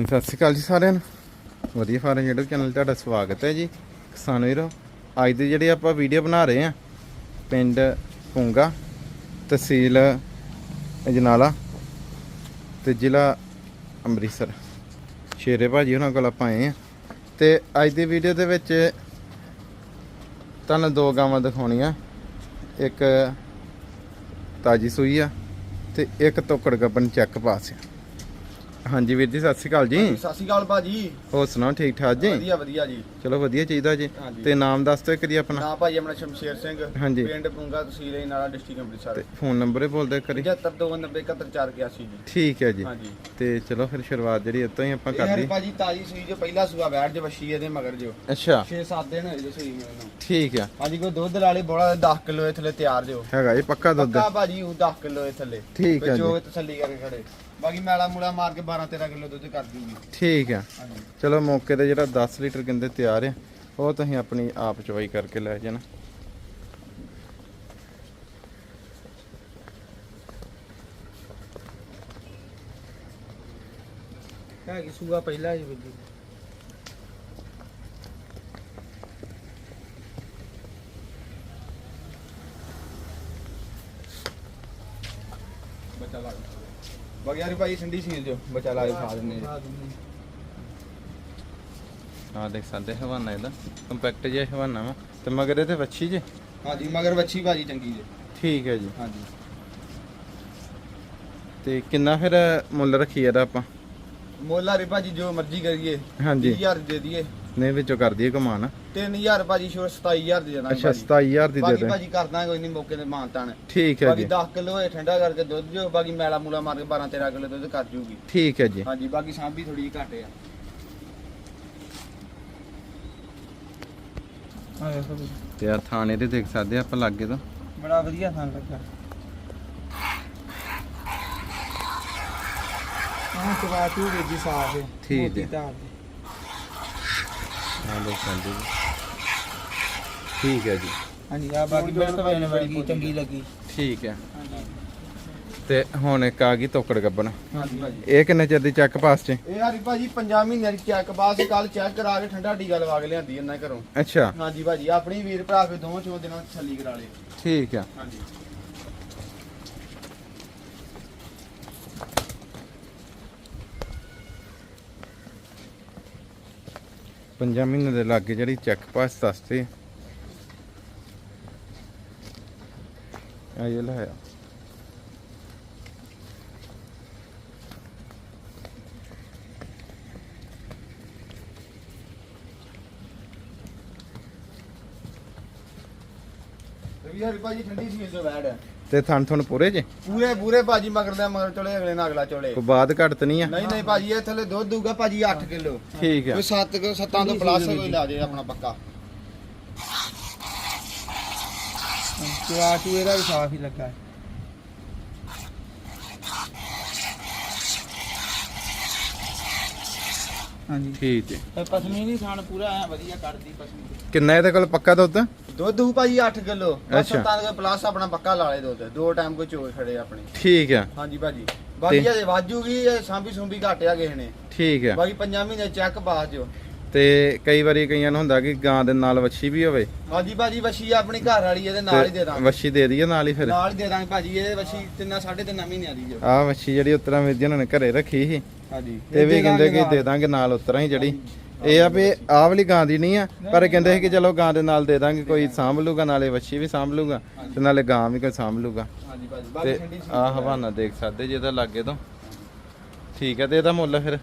ਸਤਿ ਸ਼੍ਰੀ ਅਕਾਲ ਜੀ ਸਾਰਿਆਂ ਨੂੰ। ਵਧੀਆ ਫਾਰਮ YouTube ਚੈਨਲ ਤੁਹਾਡਾ ਸਵਾਗਤ ਹੈ ਜੀ। ਕਿਸਾਨ ਵੀਰੋ, ਅੱਜ ਦੀ ਜਿਹੜੀ ਆਪਾਂ ਵੀਡੀਓ ਬਣਾ ਰਹੇ ਆ ਪਿੰਡ ਪੁੰਗਾ, ਤਹਿਸੀਲ ਅਜਨਾਲਾ ਤੇ ਜ਼ਿਲ੍ਹਾ ਅੰਮ੍ਰਿਤਸਰ। ਸ਼ੇਰੇ ਭਾਜੀ ਉਹਨਾਂ ਕੋਲ ਆਪਾਂ ਆਏ ਆ ਤੇ ਅੱਜ ਦੀ ਵੀਡੀਓ ਦੇ ਵਿੱਚ ਤੁਹਾਨੂੰ ਦੋ ਗਾਵਾਂ ਦਿਖਾਉਣੀਆਂ। ਇੱਕ ਤਾਜੀ ਸੂਈ ਆ ਤੇ ਇੱਕ ਤੋਕੜ ਗੱਬਨ ਚੱਕ ਪਾਸ ਆ ਹਾਂਜੀ ਵੀਰ ਜੀ ਸਤਿ ਸ਼੍ਰੀ ਅਕਾਲ ਜੀ। ਸਤਿ ਸ਼੍ਰੀ ਅਕਾਲ ਭਾਜੀ। ਹੋਰ ਸੁਣਾਓ ਠੀਕ ਠਾਕ ਜੀ? ਵਧੀਆ ਵਧੀਆ ਜੀ। ਚਲੋ ਵਧੀਆ ਚਾਹੀਦਾ ਜੀ। ਹਾਂਜੀ। ਤੇ ਨਾਮ ਦੱਸ ਦਿਓ ਕਰੀ ਆਪਣਾ। ਨਾ ਭਾਜੀ ਆਪਣਾ ਸ਼ਮਸ਼ੇਰ ਸਿੰਘ। ਹਾਂਜੀ। ਪਿੰਡ ਪੁੰਗਾ ਤਹਿਸੀਲ ਹੈ ਨਾਲਾ ਡਿਸਟ੍ਰਿਕਟ ਅੰਮ੍ਰਿਤਸਰ। ਤੇ ਫੋਨ ਨੰਬਰ ਹੀ ਬੋਲਦੇ ਕਰੀ 7290718481 ਜੀ। ਠੀਕ ਹੈ ਜੀ। ਹਾਂਜੀ। ਤੇ ਚਲੋ ਫਿਰ ਸ਼ੁਰੂਆਤ ਜਿਹੜੀ ਇੱਥੋਂ ਹੀ ਆਪਾਂ ਇਹ ਕਰ ਲਈ। ਭਾਜੀ ਤਾਜੀ ਸੂਈ ਜੋ ਪਹਿਲਾ ਸੂਆ ਬੈਠ ਜੇ ਵਸ਼ੀ ਇਹਦੇ ਮਗਰ ਜੋ ਅੱਛਾ। 6-7 ਦਿਨ ਹੋਏ ਜੋ ਸੂਈ ਮੈਨੂੰ ਠੀਕ ਆ। ਹਾਂਜੀ ਕੋਈ ਦੁੱਧ ਵਾਲੇ ਬੋਲਾ 10 ਕਿਲੋ ਇਹ ਥੱਲੇ ਤਿਆਰ ਜੋ ਹੈਗਾ ਜੀ ਪੱਕਾ ਦੁੱਧ। ਪੱਕਾ ਭਾਜੀ ਉਹ 10 ਕਿਲੋ ਇਹ ਥੱਲੇ। ਠੀਕ ਹੈ ਜੋ। ਜੀ ਤਸੱਲੀ ਕਰਕੇ ਖੜੇ। ਬਾਕੀ ਮੈਲਾ ਮੂਲਾ ਮਾਰ ਕੇ 12-13 ਕਿਲੋ ਦੁੱਧ ਕਰ ਦੂਗੀ। ਠੀਕ ਆ। ਹਾਂਜੀ। ਚਲੋ ਮੌਕੇ ਤੇ ਜਿਹੜਾ 10 ਲੀਟਰ ਕਹਿੰਦੇ ਤਿਆਰ ਆ ਉਹ ਤੁਸੀਂ ਆਪਣੀ ਆਪ ਚਵਾਈ ਕਰਕੇ ਲੈ ਜਾਣਾ। ਹੈ ਕਿ ਸੂਆ ਪਹਿਲਾ ਹੀ ਬੱਜੀ ਬੱਚਾ ਲਾ ਬਾਕੀ ਯਾਰ ਭਾਈ ਠੰਡੀ ਸੀਲ ਜੋ ਬੱਚਾ ਲਾ ਕੇ ਖਾ ਦਿੰਨੇ ਆ। ਦੇਖ ਸਕਦੇ ਹਵਾਨਾ ਇਹਦਾ ਕੰਪੈਕਟ ਜਿਹਾ ਹਵਾਨਾ ਵਾ। ਤੇ ਮਗਰ ਇਹਦੇ ਵੱਛੀ ਜੇ? ਹਾਂਜੀ ਮਗਰ ਵੱਛੀ ਭਾਜੀ ਚੰਗੀ ਜੇ। ਠੀਕ ਹੈ ਜੀ। ਹਾਂਜੀ। ਤੇ ਕਿੰਨਾ ਫਿਰ ਮੁੱਲ ਰੱਖੀ ਇਹਦਾ ਆਪਾਂ? ਮੋਲਾ ਰੇ ਭਾਜੀ ਜੋ ਮਰਜ਼ੀ ਕਰੀਏ। ਹਾਂਜੀ। 20000 ਦੇ ਦਈਏ। ਨੇ ਵਿੱਚੋਂ ਕਰ ਦਈਏ ਕਮਾਨ। 3000 ਭਾਜੀ ਸ਼ੋਰ 27000 ਦੇ ਦੇਣਾ ਅੱਛਾ 27000 ਦੀ ਦੇ ਬਾਕੀ ਦੇ। ਭਾਜੀ ਕਰਦਾ ਕੋਈ ਨਹੀਂ ਮੌਕੇ ਤੇ ਮਾਨਤਾਨ ਠੀਕ ਹੈ ਬਾਕੀ ਜੀ। 10 ਕਿਲੋ ਹੋਏ ਠੰਡਾ ਕਰਕੇ ਦੁੱਧ ਜੋ ਬਾਕੀ ਮੈਲਾ ਮੂਲਾ ਮਾਰ ਕੇ 12 13 ਕਿਲੋ ਦੁੱਧ ਕਰ ਜੂਗੀ। ਠੀਕ ਹੈ ਜੀ। ਹਾਂਜੀ ਬਾਕੀ ਸਾਂਭੀ ਥੋੜੀ ਜਿਹੀ ਘੱਟ ਆ। ਆ ਵੇਖੋ ਜੀ। ਤੇ ਆ ਥਾਣੇ ਤੇ ਦੇਖ ਸਕਦੇ ਆ ਆਪਾਂ ਲਾਗੇ ਤੋਂ। ਬੜਾ ਵਧੀਆ ਥਾਂ ਲੱਗਾ। ਹਾਂ ਚਵਾ ਤੂ ਦੇ ਜੀ ਸਾਫ਼ ਹੈ। ਠੀਕ ਮੋਟੀ ਹੈ। ਧਾਰ ਦੀ। ਹਾਂ ਦੇਖ ਸਕਦੇ ਜੀ ਠੀਕ ਹੈ ਜੀ। ਹਾਂਜੀ ਆ ਬਾਕੀ ਬੜੀ ਬੜੀ ਚੰਗੀ ਲੱਗੀ ਠੀਕ ਹੈ। ਹਾਂਜੀ। ਤੇ ਹੁਣ ਇੱਕ ਆ ਗਈ ਤੋਕੜ ਗੱਬਣ। ਹਾਂਜੀ ਭਾਜੀ। ਇਹ ਕਿੰਨੇ ਚਿਰ ਦੀ ਚੱਕ ਪਾਸ ਚ ਇਹ ਹਰੀ ਭਾਜੀ 5 ਮਹੀਨਿਆਂ ਦੀ ਚੈੱਕ ਬਾਅਦ ਕੱਲ ਚੈੱਕ ਕਰਾ ਕੇ ਠੰਡਾ ਟੀਕਾ ਲਵਾ ਕੇ ਲਿਆਂਦੀ ਇਹਨਾਂ ਘਰੋਂ। ਅੱਛਾ। ਹਾਂਜੀ ਭਾਜੀ ਆਪਣੀ ਵੀਰ ਭਰਾ ਕੇ ਦੋਵਾਂ ਚੋਂ ਦਿਨਾਂ ਛੱਲੀ ਕਰਾ ਲਏ। ਠੀਕ ਆ ਹਾਂਜੀ। ਪੰਜਾਂ ਮਹੀਨੇ ਦੇ ਲਾਗੇ ਜਿਹੜੀ ਚੱਕ ਪਾਸ ਦੱਸਦੇ ਆ ਇਹ ਲਾਇਆ ਇਹ ਹਰੀ ਭਾਜੀ ਠੰਡੀ ਸੀ ਜੋ ਬੈਡ ਹੈ ਤੇ ਥਣ ਥਣ ਪੂਰੇ ਜੇ? ਪੂਰੇ ਪੂਰੇ ਭਾਜੀ ਮਗਰ ਦਾ ਮਗਰ ਚਲੇ ਅਗਲੇ ਨਾਲ ਅਗਲਾ ਚਲੇ। ਕੋਈ ਬਾਦ ਘਟ ਤਾਂ ਨਹੀਂ ਆ? ਨਹੀਂ ਨਹੀਂ ਭਾਜੀ ਇਹ ਥੱਲੇ ਦੁੱਧ ਦੂਗਾ ਭਾਜੀ 8 ਕਿਲੋ। ਠੀਕ ਆ। ਕੋਈ 7 ਕਿਲੋ 7 ਤੋਂ ਪਲੱਸ ਕੋਈ ਲਾ ਜੇ ਆਪਣਾ ਪੱਕਾ। ਚਵਾ ਚੂ ਇਹਦਾ ਵੀ ਸਾਫ਼ ਹੀ ਲੱਗਾ। ਹੈ ਹਾਂਜੀ। ਠੀਕ ਜੀ। ਪਸਮੀ ਨਹੀਂ ਖਾਣ ਪੂਰਾ ਐ ਵਧੀਆ ਕੱਢਦੀ ਪਸਮੀ ਕਿੰਨਾ ਇਹਦੇ ਕੋਲ ਪੱਕਾ ਦੁੱਧ? ਦੁੱਧ ਦੂ ਭਾਜੀ 8 ਕਿਲੋ। ਅੱਛਾ। ਸੱਤਾਂ ਦੇ ਪਲੱਸ ਆਪਣਾ ਪੱਕਾ ਲਾ ਲੇ ਦੁੱਧ ਦੋ ਟਾਈਮ ਕੋਈ ਚੋਏ ਖੜੇ ਆਪਣੇ। ਠੀਕ ਆ। ਹਾਂਜੀ ਭਾਜੀ। ਬਾਕੀ ਇਹ ਵਾਜੂਗੀ ਇਹ ਸਾਂਭੀ ਸੁੰਭੀ ਘਾਟਿਆ ਕਿਸੇ ਨੇ। ਠੀਕ ਆ। ਬਾਕੀ ਪੰਜਾਂ ਮਹੀਨੇ ਚੈੱਕ ਬਾਸ ਜੋ ਤੇ ਕਈ ਵਾਰੀ ਕਈਆਂ ਨੂੰ ਹੁੰਦਾ ਕਿ ਗਾਂ ਦੇ ਨਾਲ ਵੱਛੀ ਵੀ ਹੋਵੇ। ਹਾਂਜੀ ਭਾਜੀ ਵਸ਼ੀ ਆਪਣੀ ਘਰ ਵਾਲੀ ਇਹਦੇ ਨਾਲ ਹੀ ਦੇ ਤੇ ਦਾਂਗੇ। ਵੱਛੀ ਦੇ ਦਈਏ ਨਾਲ ਹੀ ਫਿਰ। ਨਾਲ ਹੀ ਦੇ ਦਾਂਗੇ ਭਾਜੀ ਇਹ ਵਸ਼ੀ ਤਿੰਨਾਂ ਸਾਢੇ ਤਿੰਨਾਂ ਮਹੀਨਿਆਂ ਦੀ ਜੋ ਆ ਵੱਛੀ ਜਿਹੜੀ ਉਤਰਾ ਵੀਰ ਜੀ ਉਹਨਾਂ ਨੇ ਘਰੇ ਰੱਖੀ ਸੀ। ਹਾਂਜੀ। ਤੇ ਵੀ ਕਹਿੰਦੇ ਕਿ ਦੇ ਦਾਂਗੇ ਨਾਲ ਉਤਰਾ ਹੀ ਜਿਹੜੀ। ਇਹ ਆ ਵੀ ਆਹ ਵਾਲੀ ਗਾਂ ਦੀ ਨਹੀਂ ਆ ਪਰ ਕਹਿੰਦੇ ਸੀ ਕਿ ਚਲੋ ਗਾਂ ਦੇ ਨਾਲ ਦੇ ਦਾਂਗੇ ਕੋਈ ਸਾਂਭ ਲੂਗਾ ਨਾਲੇ ਵੱਛੀ ਵੀ ਸਾਂਭ ਲੂਗਾ ਤੇ ਨਾਲੇ ਗਾਂ ਵੀ ਕੋਈ ਸਾਂਭ ਲੂਗਾ। ਹਾਂਜੀ ਭਾਜੀ ਬਾਕੀ ਤੇ ਠੰਡੀ ਸੀ ਆ ਹਵਾਨਾ ਦੇਖ ਸਕਦੇ ਜੇ ਇਹਦਾ ਲਾਗੇ ਤੋਂ। ਠੀਕ ਹੈ ਤੇ ਇਹਦਾ ਮੁੱਲ ਫਿਰ?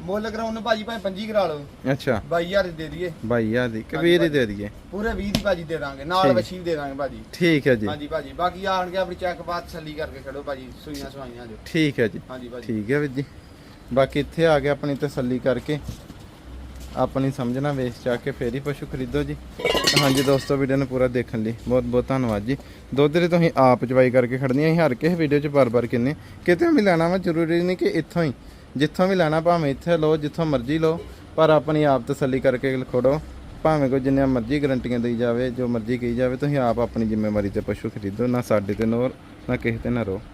ਮੁੱਲ ਕਰਾਉਣ ਨੂੰ ਭਾਜੀ ਭਾਵੇਂ 25 ਕਰਾ ਲਓ। ਅੱਛਾ। 22000 ਦੇ ਦਈਏ। 22000 ਦੀ ਕਬੀਰ ਹੀ ਦੇ ਦਈਏ। ਪੂਰੇ 20 ਦੀ ਭਾਜੀ ਦੇ ਦਾਂਗੇ ਨਾਲ ਠੀਕ। ਵਸ਼ੀ ਵੀ ਦੇ ਦਾਂਗੇ ਭਾਜੀ। ਠੀਕ ਹੈ ਜੀ। ਹਾਂਜੀ ਭਾਜੀ ਬਾਕੀ ਆਣਗੇ ਆਪਣੀ ਚੈੱਕ ਬਾਤ ਛੱਲੀ ਕਰਕੇ ਖੜੋ ਭਾਜੀ ਸੂਈਆਂ ਸਵਾਈਆਂ ਜੋ। ਠੀਕ ਹੈ ਜੀ। ਹਾਂਜੀ ਭਾਜੀ। ਠੀਕ ਹੈ ਵੀਰ ਜੀ। ਬਾਕੀ ਇੱਥੇ ਆ ਕੇ ਆਪਣੀ ਤਸੱਲੀ ਕਰਕੇ। ਆਪਣੀ ਸਮਝਣਾ ਵੇਚ ਚਾ ਕੇ ਫੇਰ ਹੀ ਪਸ਼ੂ ਖਰੀਦੋ ਜੀ। ਹਾਂਜੀ ਦੋਸਤੋ ਵੀਡੀਓ ਨੂੰ ਪੂਰਾ ਦੇਖਣ ਲਈ ਬਹੁਤ ਬਹੁਤ ਧੰਨਵਾਦ ਜੀ। ਦੁੱਧ ਦੇ ਤੁਸੀਂ ਆਪ ਚਵਾਈ ਕਰਕੇ ਖੜਨੀਆਂ ਅਸੀਂ ਹਰ ਕਿਸੇ ਵੀਡੀਓ 'ਚ ਬਾਰ-ਬਾਰ ਕਿੰਨੇ। ਕਿਤੇ ਵੀ ਲੈਣਾ ਵਾ, ਜ਼ਰੂਰੀ ਨਹੀਂ ਕਿ ਇੱਥੋਂ ਹੀ। ਜਿੱਥੋਂ ਵੀ ਲੈਣਾ, ਭਾਵੇਂ ਇੱਥੇ ਲਓ, ਜਿੱਥੋਂ ਮਰਜ਼ੀ ਲਓ, ਪਰ ਆਪਣੀ ਆਪ ਤਸੱਲੀ ਕਰਕੇ ਖੜੋ। ਭਾਵੇਂ ਕੋਈ ਜਿੰਨੀਆਂ ਮਰਜ਼ੀ ਗਰੰਟੀਆਂ ਦੇਈ ਜਾਵੇ, ਜੋ ਮਰਜ਼ੀ ਕਹੀ ਜਾਵੇ, ਤੁਸੀਂ ਆਪ ਆਪਣੀ ਜ਼ਿੰਮੇਵਾਰੀ ਤੇ ਪਸ਼ੂ ਖਰੀਦੋ, ਨਾ ਸਾਡੇ ਤੇ ਨੋਰ ਨਾ ਕਿਸੇ ਤੇ ਨਾ ਰੋ।